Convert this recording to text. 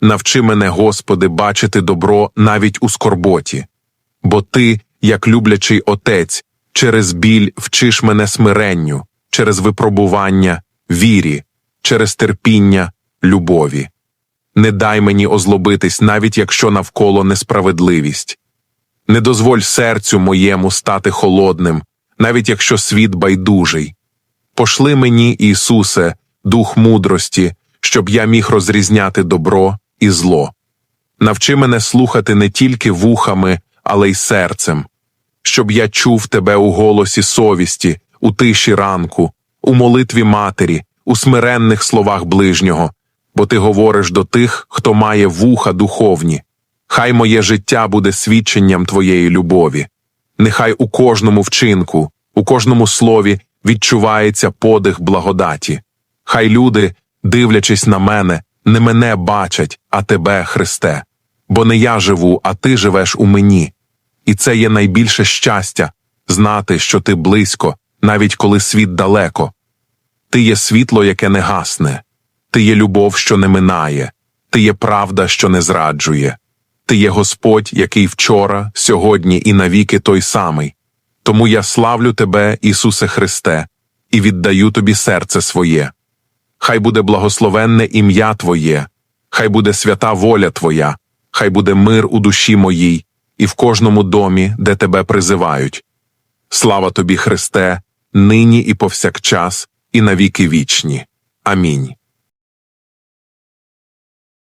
Навчи мене, Господи, бачити добро навіть у скорботі, бо Ти, як люблячий Отець, через біль вчиш мене смиренню, через випробування, вірі, через терпіння, любові. Не дай мені озлобитись, навіть якщо навколо несправедливість. Не дозволь серцю моєму стати холодним, навіть якщо світ байдужий. Пошли мені, Ісусе, дух мудрості, щоб я міг розрізняти добро і зло. Навчи мене слухати не тільки вухами, але й серцем, щоб я чув тебе у голосі совісті, у тиші ранку, у молитві матері, у смиренних словах ближнього, бо ти говориш до тих, хто має вуха духовні. Хай моє життя буде свідченням твоєї любові. Нехай у кожному вчинку, у кожному слові відчувається подих благодаті. Хай люди, дивлячись на мене, не мене бачать, а тебе, Христе. Бо не я живу, а ти живеш у мені. І це є найбільше щастя знати, що ти близько, навіть коли світ далеко. Ти є світло, яке не гасне, ти є любов, що не минає, ти є правда, що не зраджує. Ти є Господь, який вчора, сьогодні і навіки той самий. Тому я славлю Тебе, Ісусе Христе, і віддаю Тобі серце своє. Хай буде благословенне ім'я Твоє, хай буде свята воля Твоя, хай буде мир у душі моїй і в кожному домі, де Тебе призивають. Слава Тобі, Христе, нині і повсякчас, і навіки вічні. Амінь.